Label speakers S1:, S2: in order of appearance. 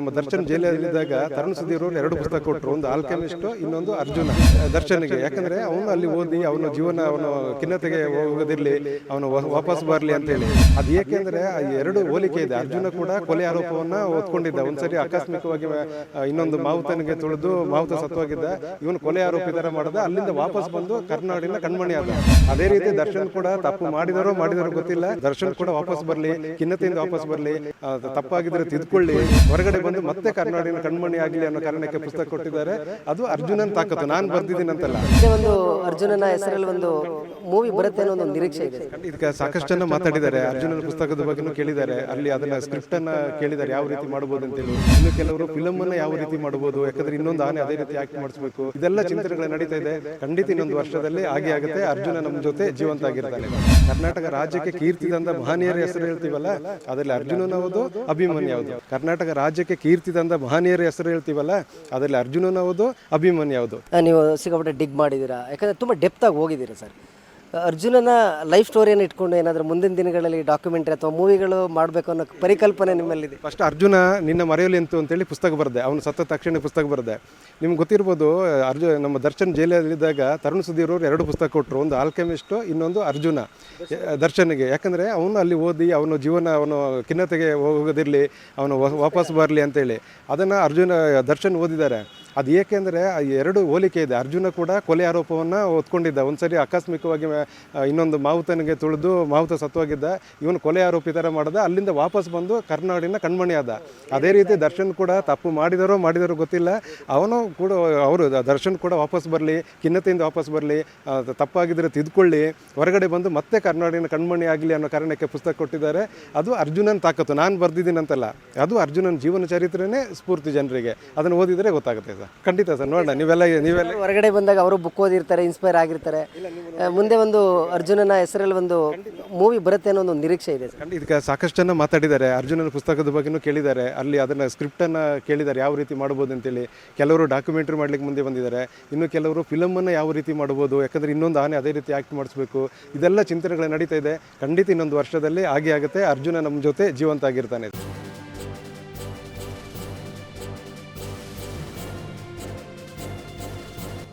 S1: ನಮ್ಮ ದರ್ಶನ್ ಜೈಲಿನಲ್ಲಿದ್ದಾಗ ತರುಣ್ ಸುಧೀರ್ ಅವರು ಎರಡು ಪುಸ್ತಕ ಕೊಟ್ಟರು ಒಂದು ಆಲ್ಕೆಮಿಸ್ಟ್ ಇನ್ನೊಂದು ಅರ್ಜುನ ದರ್ಶನ್ಗೆ. ಯಾಕಂದ್ರೆ ಅವನು ಅಲ್ಲಿ ಓದಿ, ಅವನ ಜೀವನ, ಅವನು ಖಿನ್ನತೆಗೆ ಹೋಗೋದಿರ್ಲಿ, ಅವನು ವಾಪಸ್ ಬರಲಿ ಅಂತ ಹೇಳಿ ಅದು ಏಕೆಂದ್ರೆ ಎರಡು ಹೋಲಿಕೆ ಇದೆ. ಅರ್ಜುನ ಕೂಡ ಕೊಲೆ ಆರೋಪವನ್ನ ಓದ್ಕೊಂಡಿದ್ದ ಒಂದ್ಸರಿ ಆಕಸ್ಮಿಕವಾಗಿ ಇನ್ನೊಂದು ಮಾವುತನಿಗೆ ತುಳಿದು ಮಾವುತ ಸತ್ವಾಗಿದ್ದ ಇವನು ಕೊಲೆ ಆರೋಪಿ ತರ ಮಾಡದ. ಅಲ್ಲಿಂದ ವಾಪಸ್ ಬಂದು ಕರ್ನಾಡಿನ ಕಣ್ಮಣಿ ಆದ. ಅದೇ ರೀತಿ ದರ್ಶನ್ ಕೂಡ ತಪ್ಪು ಮಾಡಿದರೋ ಮಾಡಿದರೋ ಗೊತ್ತಿಲ್ಲ. ದರ್ಶನ್ ಕೂಡ ವಾಪಸ್ ಬರ್ಲಿ, ಖಿನ್ನತೆಯಿಂದ ವಾಪಸ್ ಬರ್ಲಿ ತಪ್ಪಾಗಿದ್ರೆ ತಿದ್ಕೊಳ್ಳಿ, ಹೊರಗಡೆ ಬಂದು ಮತ್ತೆ ಕರ್ನಾಡಿನ ಕಣ್ಮಣಿ ಆಗಲಿ ಅನ್ನೋ ಕಾರಣಕ್ಕೆ ಪುಸ್ತಕ ಕೊಟ್ಟಿದ್ದಾರೆ. ಅದು ಅರ್ಜುನನ್ ತಾಕತ್ತು. ನಾನು ಬರ್ದಿದ್ದೀನಿ ಅಂತಲ್ಲ.
S2: ಒಂದು ಅರ್ಜುನನ ಹೆಸರಲ್ಲಿ ಒಂದು ಮೂವಿ ಬರುತ್ತೆ ಅನ್ನೋ ಒಂದು ನಿರೀಕ್ಷೆ ಇದೆ.
S1: ಇದಕ್ಕೆ ಜನ ಮಾತಾಡಿದ್ದಾರೆ. ಅರ್ಜುನನ ಪುಸ್ತಕದ ಬಗ್ಗೆನೂ ಕೇಳಿದ್ದಾರೆ. ಅಲ್ಲಿ ಅದನ್ನ ಸ್ಕ್ರಿಪ್ಟ್ ಅನ್ನ ಕೇಳಿದ್ದಾರೆ. ಯಾವ ರೀತಿ ಮಾಡಬಹುದು ಅಂತೇಳಿ. ಇನ್ನು ಕೆಲವರು ಫಿಲಮ್ ಅನ್ನ ಯಾವ ರೀತಿ ಮಾಡಬಹುದು ಯಾಕಂದ್ರೆ ಇನ್ನೊಂದು ಆನೆ ಅದೇ ರೀತಿ ಆಕ್ಟ್ ಮಾಡಿಸ್ಬೇಕು. ಇದೆಲ್ಲ ಚಿಂತನೆಗಳು ನಡೀತಾ ಇದೆ. ಖಂಡಿತ ಇನ್ನೊಂದು ವರ್ಷದಲ್ಲಿ ಹಾಗೆ ಆಗುತ್ತೆ. ಅರ್ಜುನ ನಮ್ಮ ಜೊತೆ ಜೀವಂತ ಆಗಿರ್ತಾನೆ. ಕರ್ನಾಟಕ ರಾಜ್ಯಕ್ಕೆ ಕೀರ್ತಿ ತಂದ ಮಹನೀಯರ ಹೆಸರು ಹೇಳ್ತೀವಲ್ಲ ಅದರಲ್ಲಿ ಅರ್ಜುನನ ಹೌದು ಅಭಿಮಾನಿ ಯಾವುದು ಕರ್ನಾಟಕ ರಾಜ್ಯಕ್ಕೆ ಕೀರ್ತಿ ತಂದ ಮಹನೀಯರ ಹೆಸರು ಹೇಳ್ತೀವಲ್ಲ, ಅದರಲ್ಲಿ ಅರ್ಜುನನ ಹೌದು ಅಭಿಮನ್ಯು ಯಾವುದು?
S2: ನೀವು ಸಿಕ್ಕಾಪಟ್ಟೆ ಡಿಗ್ ಮಾಡಿದ್ದೀರಾ? ಯಾಕಂದರೆ ತುಂಬ ಡೆಪ್ತಾಗಿ ಹೋಗಿದ್ದೀರಾ ಸರ್. ಅರ್ಜುನನ ಲೈಫ್ ಸ್ಟೋರಿಯನ್ನು ಇಟ್ಕೊಂಡು ಏನಾದರೂ ಮುಂದಿನ ದಿನಗಳಲ್ಲಿ ಡಾಕ್ಯುಮೆಂಟ್ರಿ ಅಥವಾ ಮೂವಿಗಳು ಮಾಡಬೇಕು ಅನ್ನೋ ಪರಿಕಲ್ಪನೆ ನಿಮ್ಮಲ್ಲಿದೆ?
S1: ಫಸ್ಟ್ ಅರ್ಜುನ ನಿನ್ನ ಮರೆಯಲಿ ಅಂತ ಅಂತೇಳಿ ಪುಸ್ತಕ ಬರೆದೆ. ಅವನು ಸತ್ತ ತಕ್ಷಣ ಪುಸ್ತಕ ಬರೆದೆ. ನಿಮ್ಗೆ ಗೊತ್ತಿರ್ಬೋದು, ಅರ್ಜುನ ನಮ್ಮ ದರ್ಶನ್ ಜೈಲಲ್ಲಿದ್ದಾಗ ತರುಣ್ ಸುಧೀರ್ ಅವರು ಎರಡು ಪುಸ್ತಕ ಕೊಟ್ಟರು ಒಂದು ಆಲ್ಕೆಮಿಸ್ಟು ಇನ್ನೊಂದು ಅರ್ಜುನ, ದರ್ಶನ್ಗೆ. ಯಾಕಂದರೆ ಅವನು ಅಲ್ಲಿ ಓದಿ, ಅವನು ಜೀವನ, ಅವನು ಖಿನ್ನತೆಗೆ ಹೋಗೋದಿರಲಿ, ಅವನು ವಾಪಸ್ ಬರಲಿ ಅಂತೇಳಿ. ಅದನ್ನು ಅರ್ಜುನ, ದರ್ಶನ್ ಓದಿದ್ದಾರೆ. ಅದು ಏಕೆಂದರೆ ಎರಡು ಹೋಲಿಕೆ ಇದೆ. ಅರ್ಜುನ ಕೂಡ ಕೊಲೆ ಆರೋಪವನ್ನು ಒತ್ಕೊಂಡಿದ್ದ ಒಂದ್ಸರಿ ಆಕಸ್ಮಿಕವಾಗಿ ಇನ್ನೊಂದು ಮಾವುತನಿಗೆ ತುಳಿದು ಮಾವುತ ಸತ್ತೋಗಿದ್ದ. ಇವನು ಕೊಲೆ ಆರೋಪಿ ಥರ ಮಾಡ್ದ. ಅಲ್ಲಿಂದ ವಾಪಸ್ ಬಂದು ಕರ್ನಾಡಿನ ಕಣ್ಮಣಿ ಆದ. ಅದೇ ರೀತಿ ದರ್ಶನ್ ಕೂಡ ತಪ್ಪು ಮಾಡಿದರೋ ಮಾಡಿದರೋ ಗೊತ್ತಿಲ್ಲ. ಅವನು ಕೂಡ, ಅವರು ದರ್ಶನ್ ಕೂಡ ವಾಪಸ್ ಬರಲಿ, ಖಿನ್ನತೆಯಿಂದ ವಾಪಸ್ ಬರಲಿ ತಪ್ಪಾಗಿದ್ದರೆ ತಿದ್ಕೊಳ್ಳಿ, ಹೊರಗಡೆ ಬಂದು ಮತ್ತೆ ಕರ್ನಾಡಿನ ಕಣ್ಮಣಿ ಆಗಲಿ ಅನ್ನೋ ಕಾರಣಕ್ಕೆ ಪುಸ್ತಕ ಕೊಟ್ಟಿದ್ದಾರೆ. ಅದು ಅರ್ಜುನನ ತಾಕತ್ತು. ನಾನು ಬರೆದಿದ್ದೀನಿ ಅಂತಲ್ಲ ಅದು ಅರ್ಜುನನ ಜೀವನ ಚರಿತ್ರೆನೇ ಸ್ಫೂರ್ತಿ ಜನರಿಗೆ. ಅದನ್ನು ಓದಿದರೆ ಗೊತ್ತಾಗುತ್ತೆ ಸರ್. ಖಂಡಿತ ಸರ್ ನೋಡೋಣ. ನೀವೆಲ್ಲ ನೀವೆಲ್ಲ
S2: ಹೊರಗಡೆ ಬಂದಾಗ ಅವರು ಬುಕ್ ಓದಿರ್ತಾರೆ ಇನ್ಸ್ಪೈರ್ ಆಗಿರ್ತಾರೆ. ಮುಂದೆ ಒಂದು ಅರ್ಜುನನ ಹೆಸರಲ್ಲಿ ಒಂದು ಮೂವಿ ಬರುತ್ತೆ ಅನ್ನೋ ಒಂದು ನಿರೀಕ್ಷೆ ಇದೆ ಸರ್.
S1: ಇದಕ್ಕೆ ಸಾಕಷ್ಟು ಜನ ಮಾತಾಡಿದ್ದಾರೆ. ಅರ್ಜುನನ ಪುಸ್ತಕದ ಬಗ್ಗೆನೂ ಕೇಳಿದ್ದಾರೆ. ಅಲ್ಲಿ ಅದನ್ನು ಸ್ಕ್ರಿಪ್ಟನ್ನು ಕೇಳಿದ್ದಾರೆ ಯಾವ ರೀತಿ ಮಾಡ್ಬೋದು ಅಂತೇಳಿ. ಕೆಲವರು ಡಾಕ್ಯುಮೆಂಟ್ರಿ ಮಾಡ್ಲಿಕ್ಕೆ ಮುಂದೆ ಬಂದಿದ್ದಾರೆ. ಇನ್ನು ಕೆಲವರು ಫಿಲಮನ್ನು ಯಾವ ರೀತಿ ಮಾಡ್ಬೋದು ಯಾಕಂದರೆ ಇನ್ನೊಂದು ಆನೆ ಅದೇ ರೀತಿ ಆ್ಯಕ್ಟ್ ಮಾಡಿಸ್ಬೇಕು. ಇದೆಲ್ಲ ಚಿಂತನೆಗಳು ನಡೀತಾ ಇದೆ. ಖಂಡಿತ ಇನ್ನೊಂದು ವರ್ಷದಲ್ಲಿ ಹಾಗೆ ಆಗುತ್ತೆ. ಅರ್ಜುನ ನಮ್ಮ ಜೊತೆ ಜೀವಂತ ಆಗಿರ್ತಾನೆ.